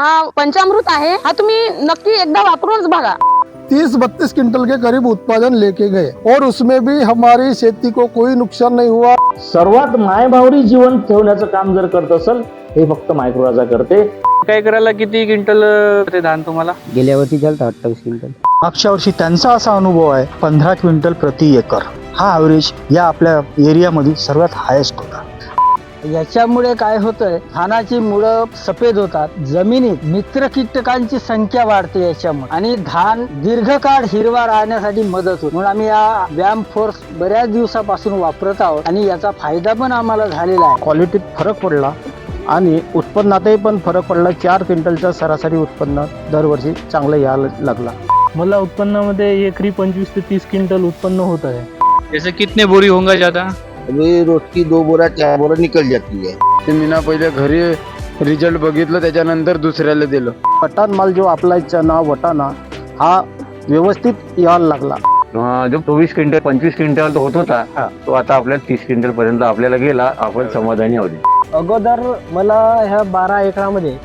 हा पंचामृत आहे. हा तुम्ही नक्की एकदा वापरूनच बघा. तीस बत्तीस क्विंटल के करीब उत्पादन लेके गए और उसमें भी हमारी खेती को कोई नुकसान नहीं हुआ। सर्वात मायभावरी जीवन ठेवण्याचं काम जर करत असेल हे फक्त मायक्रोराजा करते. काय करायला किती क्विंटल अं, ते धान तुम्हाला? गेल्या वर्षी झालं अठ्ठावीस क्विंटल. मागच्या वर्षी त्यांचा असा अनुभव आहे पंधरा क्विंटल प्रति एकर. हा ॲव्हरेज या आपल्या एरियामध्ये सर्वात हायेस्ट होता याच्यामुळे काय होतंय धानाची मुळं सफेद होतात जमिनीत मित्र कीटकांची संख्या वाढते याच्यामुळे. आणि धान दीर्घकाळ हिरवा राहण्यासाठी मदत होते. म्हणून आम्ही या व्यायाम फोर्स बऱ्याच दिवसापासून वापरत आहोत आणि याचा फायदा पण आम्हाला झालेला आहे. क्वालिटीत फरक पडला आणि उत्पन्नातही पण फरक पडला. चार क्विंटलचं सरासरी उत्पन्न दरवर्षी चांगलं यायला लागला. मला उत्पन्नामध्ये एकरी पंचवीस ते तीस क्विंटल उत्पन्न होत आहे. जैसे कितने बोरी होंगे जाता अभी रोज की दो बोरा चार बोरा निकल जाती है ते मी ना पहिले घरी रिझल्ट बघितलं त्याच्यानंतर दुसऱ्याला दिलं. वटाण माल जो आपला चना वटाणा हा व्यवस्थित यायला लागला. अं, जो चोवीस क्विंटल पंचवीस क्विंटल होत होता तो आता आपल्याला तीस क्विंटल पर्यंत आपल्याला गेला आपण समाधानी आहोत. अगोदर मला ह्या बारा एकरामध्ये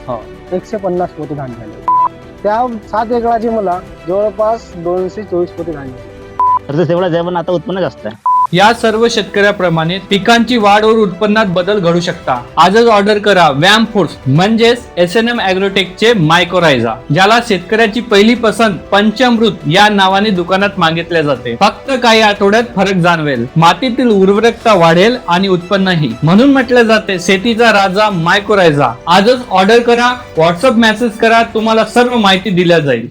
एकशे पन्नास पोते धान झाले. त्या सात एकराची मला जवळपास दोनशे चोवीस पोते धान झाले. तर तेवढा आहे पण आता उत्पन्न जास्त आहे. या सर्व शेतकऱ्याप्रमाणे पिकांची वाढ व उत्पन्नात बदल घडू शकता. आजच ऑर्डर करा व्यायाम फूड्स म्हणजेच एस एन एम अॅग्रोटेकचे मायकोरायझा ज्याला शेतकऱ्याची पहिली पसंत पंचमृत या नावाने दुकानात मागितले जाते. फक्त काही आठवड्यात फरक जाणवेल. मातीतील उर्वरकता वाढेल आणि उत्पन्नही. म्हणून म्हटले जाते शेतीचा राजा मायकोरायझा आजच ऑर्डर करा व्हॉट्सअप मेसेज करा तुम्हाला सर्व माहिती दिल्या जाईल.